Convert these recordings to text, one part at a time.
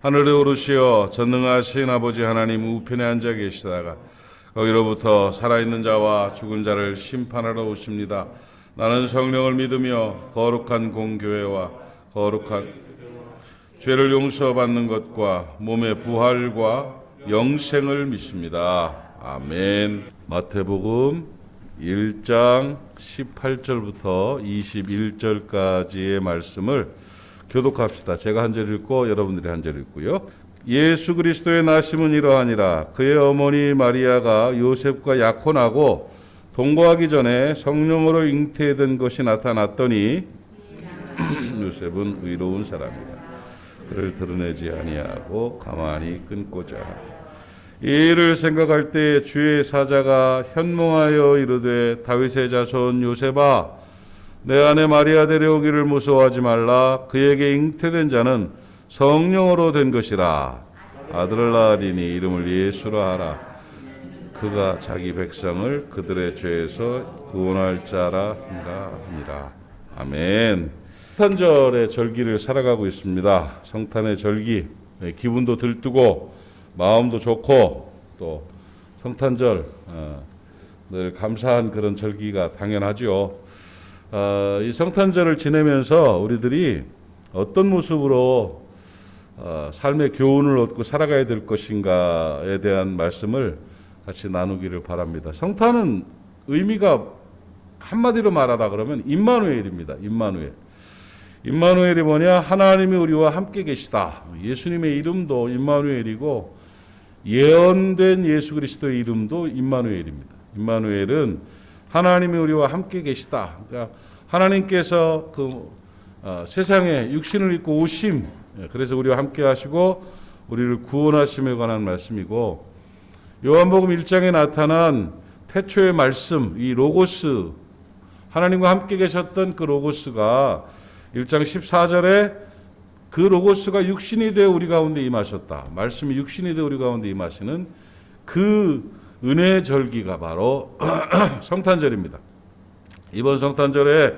하늘에 오르시어 전능하신 아버지 하나님 우편에 앉아 계시다가 거기로부터 살아있는 자와 죽은 자를 심판하러 오십니다. 나는 성령을 믿으며 거룩한 공교회와 거룩한 죄를 용서받는 것과 몸의 부활과 영생을 믿습니다. 아멘. 마태복음 1장 18절부터 21절까지의 말씀을 교독합시다. 제가 한 절 읽고 여러분들이 한 절 읽고요. 예수 그리스도의 나심은 이러하니라. 그의 어머니 마리아가 요셉과 약혼하고 동거하기 전에 성령으로 잉태된 것이 나타났더니 요셉은 의로운 사람이다. 그를 드러내지 아니하고 가만히 끊고자 이 일을 생각할 때 주의 사자가 현몽하여 이르되 다윗의 자손 요셉아 내 아내 마리아 데려오기를 무서워하지 말라. 그에게 잉태된 자는 성령으로 된 것이라. 아들을 낳으리니 이름을 예수라 하라. 그가 자기 백성을 그들의 죄에서 구원할 자라 하니라 아멘. 성탄절의 절기를 살아가고 있습니다. 성탄의 절기 네, 기분도 들뜨고 마음도 좋고 또 성탄절 어, 늘 감사한 그런 절기가 당연하죠. 어, 이 성탄절을 지내면서 우리들이 어떤 모습으로 어, 삶의 교훈을 얻고 살아가야 될 것인가에 대한 말씀을 같이 나누기를 바랍니다. 성탄은 의미가 한마디로 말하다 그러면 임마누엘입니다. 임마누엘. 임마누엘이 뭐냐? 하나님이 우리와 함께 계시다. 예수님의 이름도 임마누엘이고 예언된 예수 그리스도의 이름도 임마누엘입니다. 임마누엘은 하나님이 우리와 함께 계시다. 그러니까 하나님께서 그 어, 세상에 육신을 입고 오심, 예, 그래서 우리와 함께 하시고 우리를 구원하심에 관한 말씀이고 요한복음 1장에 나타난 태초의 말씀, 이 로고스 하나님과 함께 계셨던 그 로고스가 1장 14절에 그 로고스가 육신이 되어 우리 가운데 임하셨다. 말씀이 육신이 되어 우리 가운데 임하시는 그 은혜의 절기가 바로 성탄절입니다. 이번 성탄절에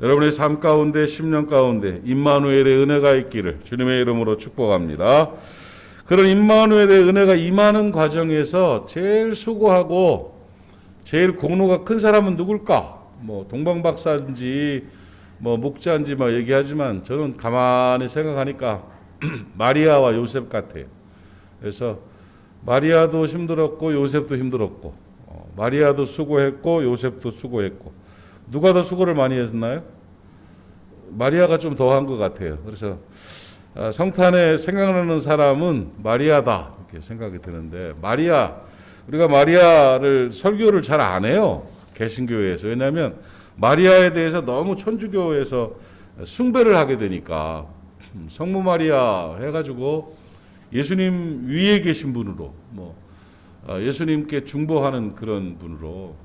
여러분의 삶 가운데 10년 가운데 임마누엘의 은혜가 있기를 주님의 이름으로 축복합니다. 그런 임마누엘의 은혜가 임하는 과정에서 제일 수고하고 제일 공로가 큰 사람은 누굴까? 뭐 동방박사인지 뭐 목자인지 막 얘기하지만 저는 가만히 생각하니까 마리아와 요셉 같아요. 그래서 마리아도 힘들었고 요셉도 힘들었고 어, 마리아도 수고했고 요셉도 수고했고. 누가 더 수고를 많이 했나요? 마리아가 좀 더 한 것 같아요. 그래서 아, 성탄에 생각나는 사람은 마리아다. 이렇게 생각이 드는데 마리아 우리가 마리아를 설교를 잘 안 해요. 개신교회에서. 왜냐하면 마리아에 대해서 너무 천주교에서 숭배를 하게 되니까. 성모 마리아 해가지고 예수님 위에 계신 분으로 뭐 아, 예수님께 중보하는 그런 분으로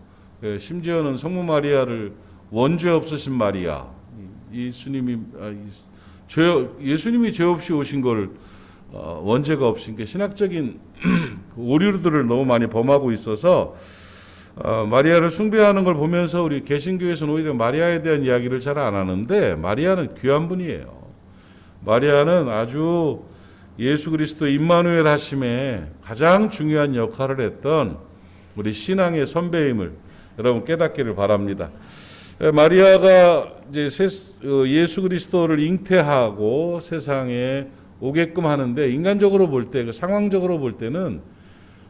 예, 심지어는 성모 마리아를 원죄 없으신 마리아 예수님이 아, 죄 예수님이 죄 없이 오신 걸 어, 원죄가 없인 게 신학적인 그 오류들을 너무 많이 범하고 있어서 어, 마리아를 숭배하는 걸 보면서 우리 개신교에서는 오히려 마리아에 대한 이야기를 잘 안 하는데 마리아는 귀한 분이에요. 마리아는 아주 예수 그리스도 임마누엘 하심에 가장 중요한 역할을 했던 우리 신앙의 선배임을 여러분 깨닫기를 바랍니다. 마리아가 이제 어, 예수 그리스도를 잉태하고 세상에 오게끔 하는데 인간적으로 볼 때, 그 상황적으로 볼 때는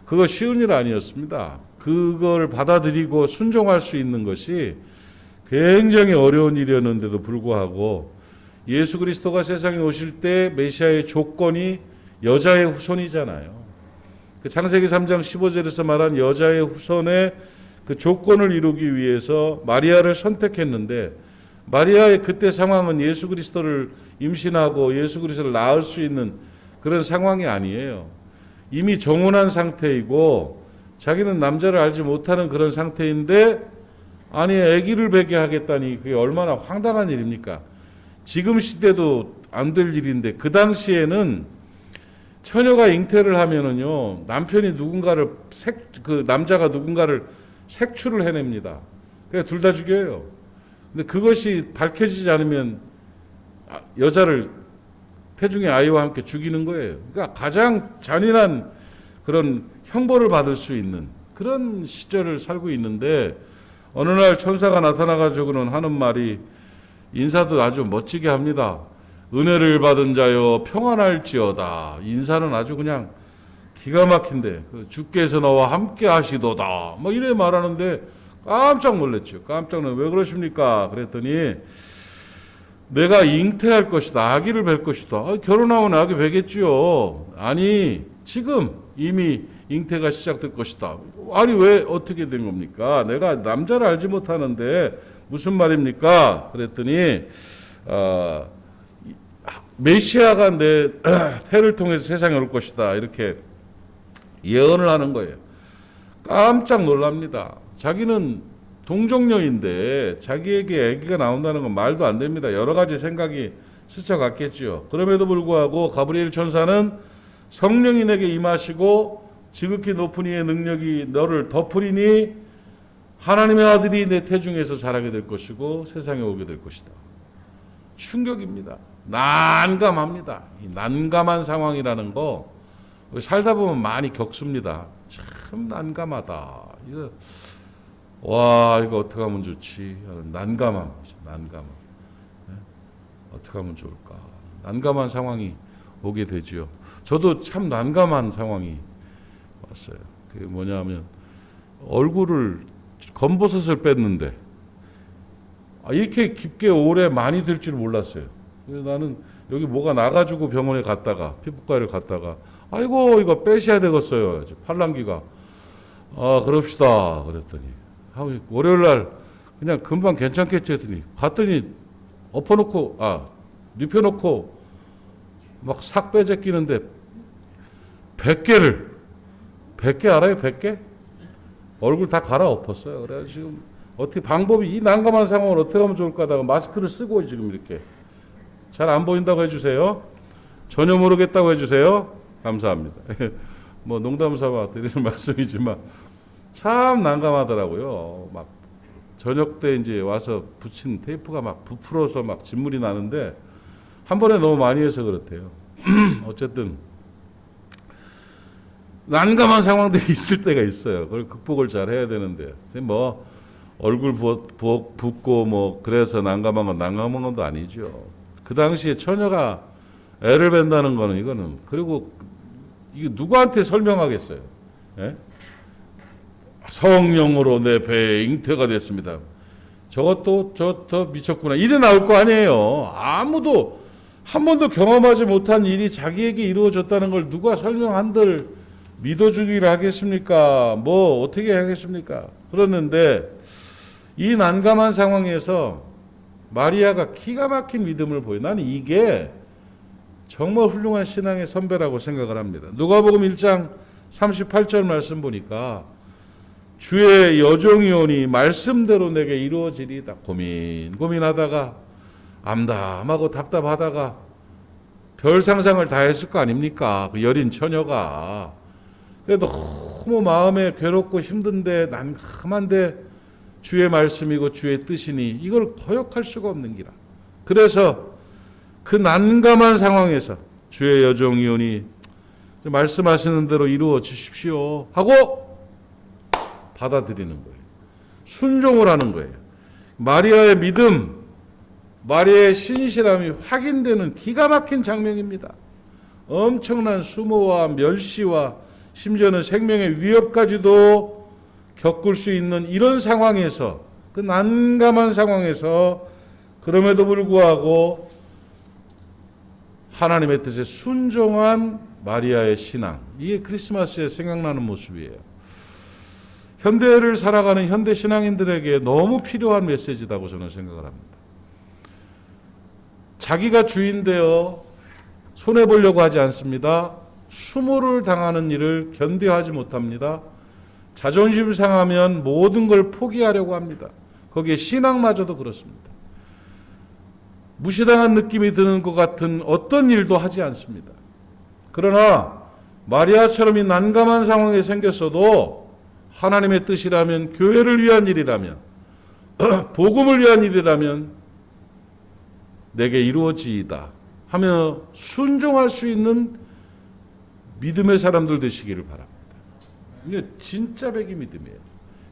그거 쉬운 일 아니었습니다. 그걸 받아들이고 순종할 수 있는 것이 굉장히 어려운 일이었는데도 불구하고 예수 그리스도가 세상에 오실 때 메시아의 조건이 여자의 후손이잖아요. 그 창세기 3장 15절에서 말한 여자의 후손의 그 조건을 이루기 위해서 마리아를 선택했는데 마리아의 그때 상황은 예수 그리스도를 임신하고 예수 그리스도를 낳을 수 있는 그런 상황이 아니에요. 이미 정혼한 상태이고 자기는 남자를 알지 못하는 그런 상태인데 아니 아기를 베게 하겠다니 그게 얼마나 황당한 일입니까? 지금 시대도 안 될 일인데 그 당시에는 처녀가 잉태를 하면은요 남편이 누군가를 색 그 남자가 누군가를 색출을 해냅니다. 그래 둘 다 죽여요. 근데 그것이 밝혀지지 않으면 아, 여자를 태중의 아이와 함께 죽이는 거예요. 그러니까 가장 잔인한 그런 형벌을 받을 수 있는 그런 시절을 살고 있는데 어느 날 천사가 나타나가지고는 하는 말이 인사도 아주 멋지게 합니다. 은혜를 받은 자여 평안할지어다. 인사는 아주 그냥 기가 막힌데 그 주께서 너와 함께 하시도다. 뭐 이래 말하는데 깜짝 놀랐죠. 깜짝 놀래 왜 그러십니까? 그랬더니 내가 잉태할 것이다. 아기를 뵐 것이다. 아, 결혼하면 아기 베겠지요. 아니 지금 이미 잉태가 시작될 것이다. 아니 왜 어떻게 된 겁니까? 내가 남자를 알지 못하는데 무슨 말입니까? 그랬더니 어, 메시아가 내 태를 통해서 세상에 올 것이다. 이렇게 예언을 하는 거예요. 깜짝 놀랍니다. 자기는 동정녀인데 자기에게 아기가 나온다는 건 말도 안 됩니다. 여러 가지 생각이 스쳐갔겠지요. 그럼에도 불구하고 가브리엘 천사는 성령이 내게 임하시고 지극히 높은 이의 능력이 너를 덮으리니 하나님의 아들이 내 태중에서 자라게 될 것이고 세상에 오게 될 것이다. 충격입니다. 난감합니다. 이 난감한 상황이라는 거 살다 보면 많이 겪습니다. 참 난감하다. 이거 와 이거 어떻게 하면 좋지? 난감함, 난감함. 네? 어떻게 하면 좋을까? 난감한 상황이 오게 되지요. 저도 참 난감한 상황이 왔어요. 그게 뭐냐면 얼굴을 검버섯을 뺐는데 아, 이렇게 깊게 오래 많이 될줄 몰랐어요. 그래서 나는 여기 뭐가 나가지고 병원에 갔다가 피부과를 갔다가 아이고 이거 빼셔야 되겠어요. 팔랑귀가 아 그럽시다 그랬더니 아, 월요일 날 그냥 금방 괜찮겠지 했더니 갔더니 엎어놓고 아 눕혀놓고 막삭 빼제끼는데 100개를 100개 알아요? 100개? 얼굴 다 갈아엎었어요. 그래서 지금 어떻게 방법이 이 난감한 상황을 어떻게 하면 좋을까 하다가 마스크를 쓰고 지금 이렇게 잘 안 보인다고 해주세요. 전혀 모르겠다고 해주세요. 감사합니다. 뭐 농담 삼아 드리는 말씀이지만 참 난감하더라고요. 막 저녁 때 이제 와서 붙인 테이프가 막 부풀어서 막 진물이 나는데 한 번에 너무 많이 해서 그렇대요. 어쨌든 난감한 상황들이 있을 때가 있어요. 그걸 극복을 잘 해야 되는데 뭐 얼굴 부어, 부어, 붓고 뭐 그래서 난감한 건 난감한 것도 아니죠. 그 당시에 처녀가 애를 뵌다는 거는 이거는 그리고 이거 누구한테 설명하겠어요? 예? 성령으로 내 배에 잉태가 됐습니다. 저것도 저 더 미쳤구나. 이래 나올 거 아니에요. 아무도 한 번도 경험하지 못한 일이 자기에게 이루어졌다는 걸 누가 설명한들 믿어주기를 하겠습니까? 뭐 어떻게 하겠습니까? 그러는데 이 난감한 상황에서 마리아가 기가 막힌 믿음을 보여. 나는 이게 정말 훌륭한 신앙의 선배라고 생각을 합니다. 누가복음 1장 38절 말씀 보니까 주의 여종이오니 말씀대로 내게 이루어지리다. 고민 고민하다가 암담하고 답답하다가 별 상상을 다 했을 거 아닙니까? 그 여린 처녀가. 그래도 너무 마음에 괴롭고 힘든데 난감한데 주의 말씀이고 주의 뜻이니 이걸 거역할 수가 없는 기라. 그래서 그 난감한 상황에서 주의 여종이오니 말씀하시는 대로 이루어 주십시오 하고 받아들이는 거예요. 순종을 하는 거예요. 마리아의 믿음, 마리아의 신실함이 확인되는 기가 막힌 장면입니다. 엄청난 수모와 멸시와 심지어는 생명의 위협까지도 겪을 수 있는 이런 상황에서 그 난감한 상황에서 그럼에도 불구하고 하나님의 뜻에 순종한 마리아의 신앙 이게 크리스마스에 생각나는 모습이에요. 현대를 살아가는 현대 신앙인들에게 너무 필요한 메시지다고 저는 생각을 합니다. 자기가 주인되어 손해 보려고 하지 않습니다. 수모를 당하는 일을 견뎌하지 못합니다. 자존심 상하면 모든 걸 포기하려고 합니다. 거기에 신앙마저도 그렇습니다. 무시당한 느낌이 드는 것 같은 어떤 일도 하지 않습니다. 그러나 마리아처럼 이 난감한 상황이 생겼어도 하나님의 뜻이라면 교회를 위한 일이라면 복음을 위한 일이라면 내게 이루어지이다 하며 순종할 수 있는 믿음의 사람들 되시기를 바랍니다. 이게 진짜 백이 믿음이에요.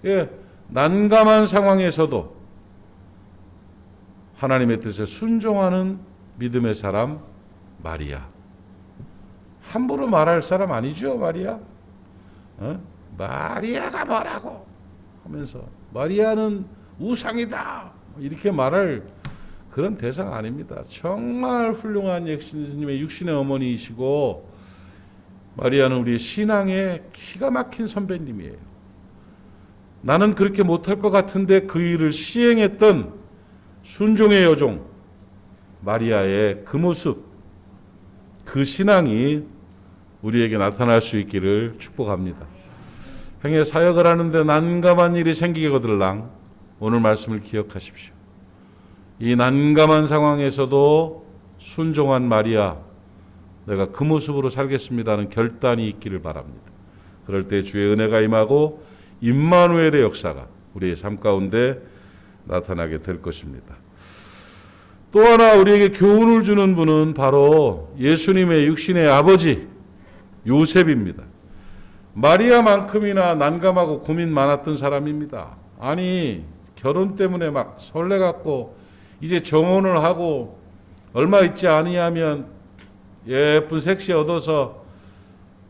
예, 난감한 상황에서도 하나님의 뜻에 순종하는 믿음의 사람 마리아. 함부로 말할 사람 아니죠, 마리아? 어? 마리아가 뭐라고 하면서 마리아는 우상이다 이렇게 말할 그런 대상 아닙니다. 정말 훌륭한 예수님의 육신의 어머니이시고 마리아는 우리 신앙의 기가 막힌 선배님이에요. 나는 그렇게 못할 것 같은데 그 일을 시행했던 순종의 여종 마리아의 그 모습, 그 신앙이 우리에게 나타날 수 있기를 축복합니다. 행여 사역을 하는데 난감한 일이 생기거들랑 오늘 말씀을 기억하십시오. 이 난감한 상황에서도 순종한 마리아, 내가 그 모습으로 살겠습니다는 결단이 있기를 바랍니다. 그럴 때 주의 은혜가 임하고 임마누엘의 역사가 우리의 삶 가운데 나타나게 될 것입니다. 또 하나 우리에게 교훈을 주는 분은 바로 예수님의 육신의 아버지 요셉입니다. 마리아만큼이나 난감하고 고민 많았던 사람입니다. 아니 결혼 때문에 막 설레갖고 이제 정혼을 하고 얼마 있지 아니하면 예쁜 색시 얻어서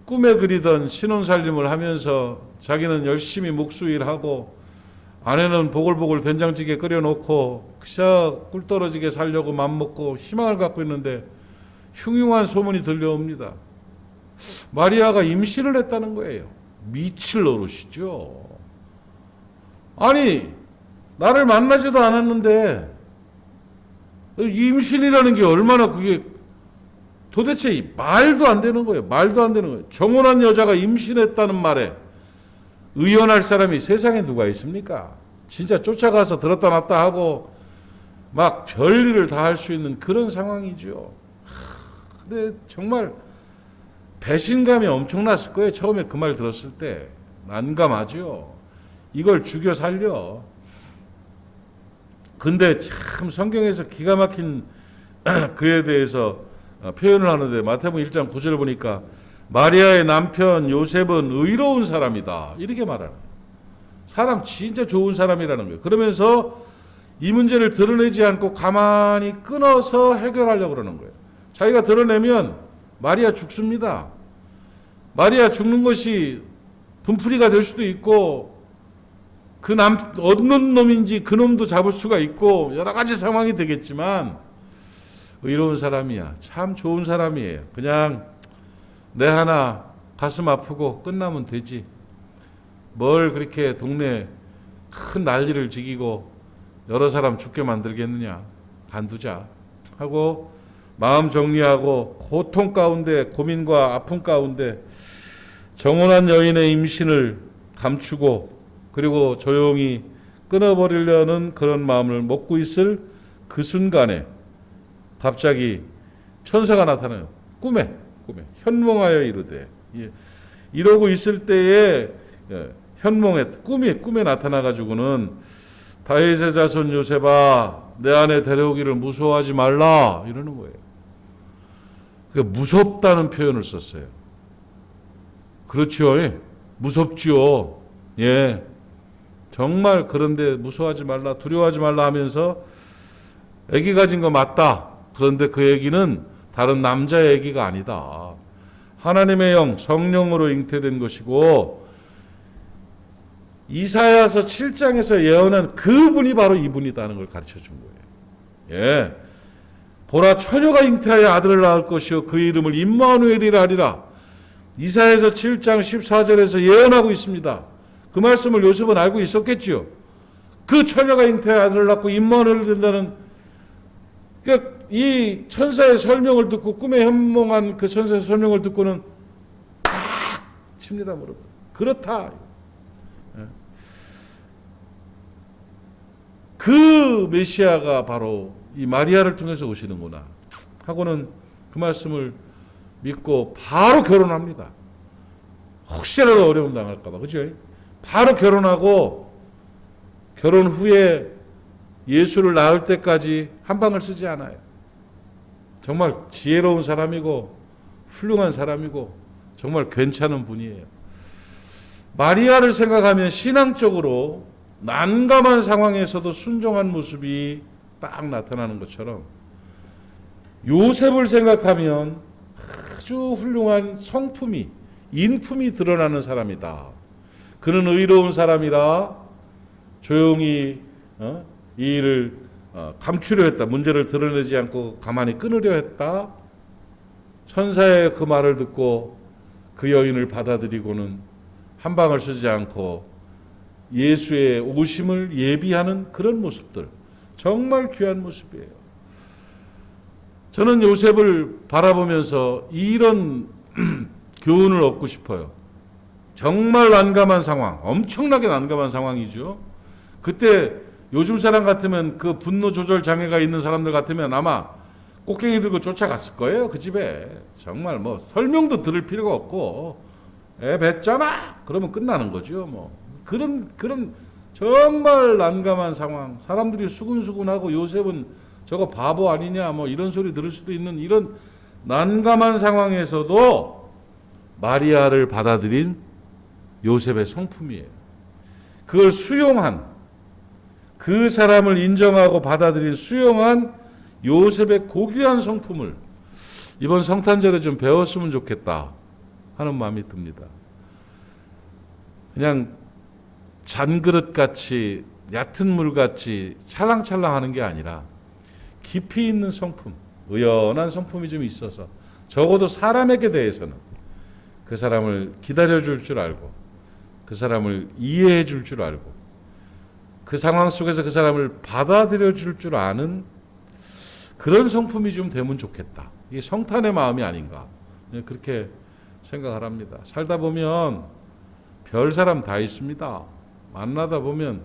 꿈에 그리던 신혼살림을 하면서 자기는 열심히 목수일하고 아내는 보글보글 된장찌개 끓여놓고 그저 꿀 떨어지게 살려고 맘먹고 희망을 갖고 있는데 흉흉한 소문이 들려옵니다. 마리아가 임신을 했다는 거예요. 미칠 노릇이죠. 아니, 나를 만나지도 않았는데, 임신이라는 게 얼마나 그게 도대체 말도 안 되는 거예요. 말도 안 되는 거예요. 정혼한 여자가 임신했다는 말에 의연할 사람이 세상에 누가 있습니까? 진짜 쫓아가서 들었다 놨다 하고 막 별일을 다 할 수 있는 그런 상황이죠. 근데 정말 배신감이 엄청났을 거예요. 처음에 그 말 들었을 때 난감하죠. 이걸 죽여 살려. 근데 참 성경에서 기가 막힌 그에 대해서 표현을 하는데 마태복음 1장 9절을 보니까 마리아의 남편 요셉은 의로운 사람이다. 이렇게 말하는 사람 진짜 좋은 사람이라는 거예요. 그러면서 이 문제를 드러내지 않고 가만히 끊어서 해결하려고 그러는 거예요. 자기가 드러내면 마리아 죽습니다. 마리아 죽는 것이 분풀이가 될 수도 있고 그남 어느 놈인지 그 놈도 잡을 수가 있고 여러 가지 상황이 되겠지만 의로운 사람이야. 참 좋은 사람이에요. 그냥 내 하나 가슴 아프고 끝나면 되지. 뭘 그렇게 동네 큰 난리를 지기고 여러 사람 죽게 만들겠느냐. 간두자. 하고 마음 정리하고 고통 가운데 고민과 아픔 가운데 정혼한 여인의 임신을 감추고 그리고 조용히 끊어버리려는 그런 마음을 먹고 있을 그 순간에 갑자기 천사가 나타나요. 꿈에 꿈에 현몽하여 이르되 예. 이러고 있을 때에 예, 현몽에 꿈이 꿈에 나타나 가지고는 다윗의 자손 요셉아 내 안에 데려오기를 무서워하지 말라 이러는 거예요. 그 무섭다는 표현을 썼어요. 그렇죠. 예. 무섭죠. 예. 정말 그런데 무서워하지 말라, 두려워하지 말라 하면서 아기 가진 거 맞다. 그런데 그 얘기는 다른 남자의 얘기가 아니다. 하나님의 영, 성령으로 잉태된 것이고 이사야서 7장에서 예언한 그분이 바로 이분이다는 걸 가르쳐 준 거예요. 예. 보라 처녀가 잉태하여 아들을 낳을 것이요 그 이름을 임마누엘이라 하리라. 이사야서 7장 14절에서 예언하고 있습니다. 그 말씀을 요셉은 알고 있었겠지요. 그 처녀가 잉태하여 아들을 낳고 임마누엘 된다는 그러니까 이 천사의 설명을 듣고 꿈에 현몽한 그 천사의 설명을 듣고는 칩니다 무릎. 그렇다. 예. 그 메시아가 바로 이 마리아를 통해서 오시는구나 하고는 그 말씀을 믿고 바로 결혼합니다. 혹시라도 어려움 당할까봐 그죠? 바로 결혼하고 결혼 후에 예수를 낳을 때까지 한 방을 쓰지 않아요. 정말 지혜로운 사람이고 훌륭한 사람이고 정말 괜찮은 분이에요. 마리아를 생각하면 신앙적으로 난감한 상황에서도 순종한 모습이 딱 나타나는 것처럼 요셉을 생각하면 아주 훌륭한 성품이 인품이 드러나는 사람이다. 그는 의로운 사람이라 조용히 어? 이 일을 어, 감추려 했다. 문제를 드러내지 않고 가만히 끊으려 했다. 천사의 그 말을 듣고 그 여인을 받아들이고는 한 방을 쓰지 않고 예수의 오심을 예비하는 그런 모습들 정말 귀한 모습이에요. 저는 요셉을 바라보면서 이런 교훈을 얻고 싶어요. 정말 난감한 상황, 엄청나게 난감한 상황이죠. 그때 요즘 사람 같으면 그 분노 조절 장애가 있는 사람들 같으면 아마 꽃갱이 들고 쫓아갔을 거예요. 그 집에. 정말 뭐 설명도 들을 필요가 없고 애 뱉잖아. 그러면 끝나는 거죠. 뭐 그런 그런 정말 난감한 상황. 사람들이 수군수군하고 요셉은 저거 바보 아니냐 뭐 이런 소리 들을 수도 있는 이런 난감한 상황에서도 마리아를 받아들인 요셉의 성품이에요. 그걸 수용한 그 사람을 인정하고 받아들인 수용한 요셉의 고귀한 성품을 이번 성탄절에 좀 배웠으면 좋겠다 하는 마음이 듭니다. 그냥 잔그릇 같이 얕은 물 같이 찰랑찰랑 하는 게 아니라 깊이 있는 성품, 의연한 성품이 좀 있어서 적어도 사람에게 대해서는 그 사람을 기다려 줄 줄 알고 그 사람을 이해해 줄 줄 알고 그 상황 속에서 그 사람을 받아들여 줄 줄 아는 그런 성품이 좀 되면 좋겠다. 이게 성탄의 마음이 아닌가. 네, 그렇게 생각을 합니다. 살다 보면 별 사람 다 있습니다. 만나다 보면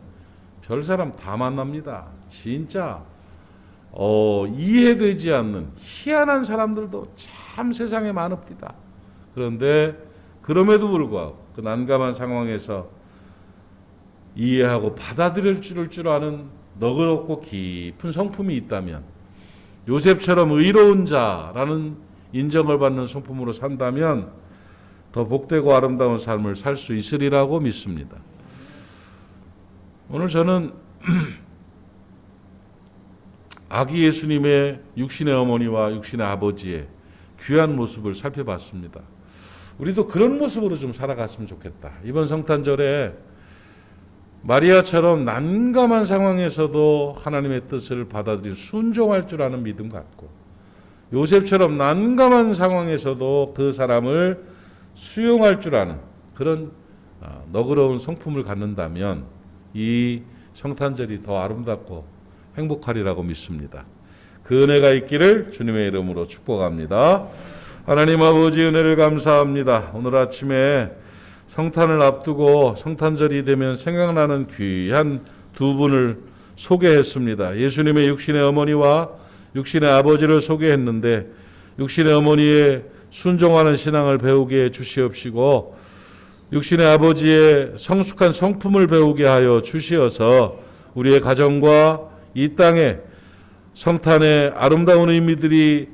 별 사람 다 만납니다. 진짜 어, 이해되지 않는 희한한 사람들도 참 세상에 많읍니다. 그런데 그럼에도 불구하고 그 난감한 상황에서 이해하고 받아들일 줄, 줄 아는 너그럽고 깊은 성품이 있다면 요셉처럼 의로운 자라는 인정을 받는 성품으로 산다면 더 복되고 아름다운 삶을 살 수 있으리라고 믿습니다. 오늘 저는 아기 예수님의 육신의 어머니와 육신의 아버지의 귀한 모습을 살펴봤습니다. 우리도 그런 모습으로 좀 살아갔으면 좋겠다. 이번 성탄절에 마리아처럼 난감한 상황에서도 하나님의 뜻을 받아들인 순종할 줄 아는 믿음 갖고 요셉처럼 난감한 상황에서도 그 사람을 수용할 줄 아는 그런 아, 너그러운 성품을 갖는다면 이 성탄절이 더 아름답고 행복하리라고 믿습니다. 그 은혜가 있기를 주님의 이름으로 축복합니다. 하나님 아버지 은혜를 감사합니다. 오늘 아침에 성탄을 앞두고 성탄절이 되면 생각나는 귀한 두 분을 소개했습니다. 예수님의 육신의 어머니와 육신의 아버지를 소개했는데 육신의 어머니의 순종하는 신앙을 배우게 해 주시옵시고 육신의 아버지의 성숙한 성품을 배우게 하여 주시어서 우리의 가정과 이 땅에 성탄의 아름다운 의미들이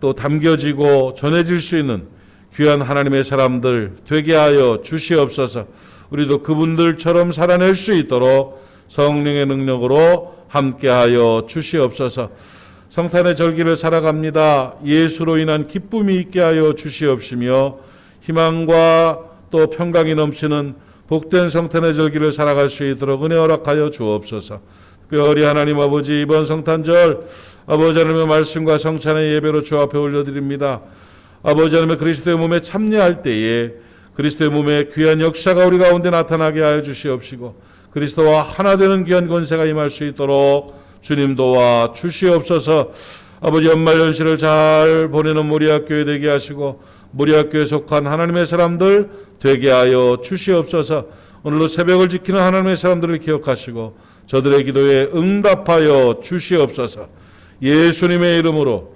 또 담겨지고 전해질 수 있는 귀한 하나님의 사람들 되게 하여 주시옵소서. 우리도 그분들처럼 살아낼 수 있도록 성령의 능력으로 함께하여 주시옵소서. 성탄의 절기를 살아갑니다. 예수로 인한 기쁨이 있게 하여 주시옵시며 희망과 또 평강이 넘치는 복된 성탄의 절기를 살아갈 수 있도록 은혜 허락하여 주옵소서. 특별히 하나님 아버지 이번 성탄절 아버지 하나님의 말씀과 성찬의 예배로 주 앞에 올려드립니다. 아버지 하나님의 그리스도의 몸에 참여할 때에 그리스도의 몸의 귀한 역사가 우리 가운데 나타나게 하여 주시옵시고 그리스도와 하나 되는 귀한 권세가 임할 수 있도록 주님 도와 주시옵소서 아버지 연말 연시를 잘 보내는 모리학교에 되게 하시고 무리학교에 속한 하나님의 사람들 되게 하여 주시옵소서. 오늘도 새벽을 지키는 하나님의 사람들을 기억하시고 저들의 기도에 응답하여 주시옵소서. 예수님의 이름으로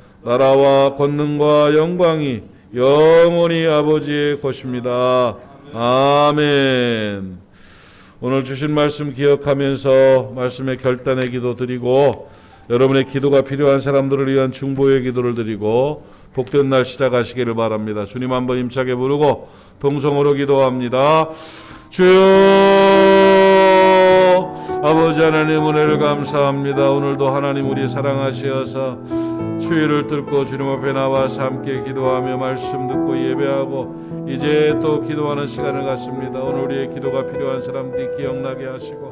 나라와 권능과 영광이 영원히 아버지의 것입니다. 아멘. 오늘 주신 말씀 기억하면서 말씀의 결단의 기도 드리고 여러분의 기도가 필요한 사람들을 위한 중보의 기도를 드리고 복된 날 시작하시기를 바랍니다. 주님 한번 힘차게 부르고 동성으로 기도합니다. 주여 아버지 하나님 은혜를 감사합니다. 오늘도 하나님 우리 사랑하시어서 추위를 뚫고 주님 앞에 나와서 함께 기도하며 말씀 듣고 예배하고 이제 또 기도하는 시간을 갖습니다. 오늘 우리의 기도가 필요한 사람들이 기억나게 하시고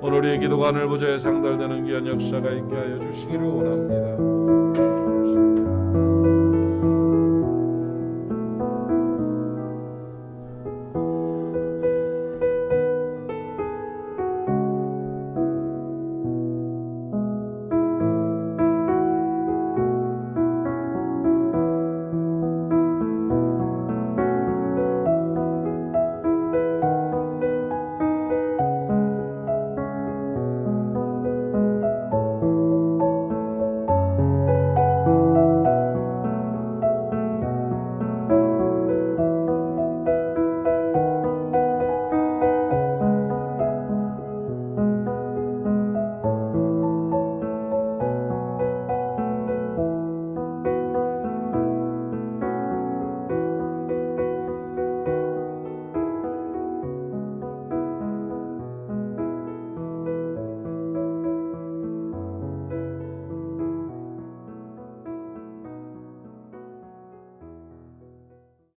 오늘 우리의 기도가 하늘 보좌에 상달되는 귀한 역사가 있게 하여 주시기를 원합니다.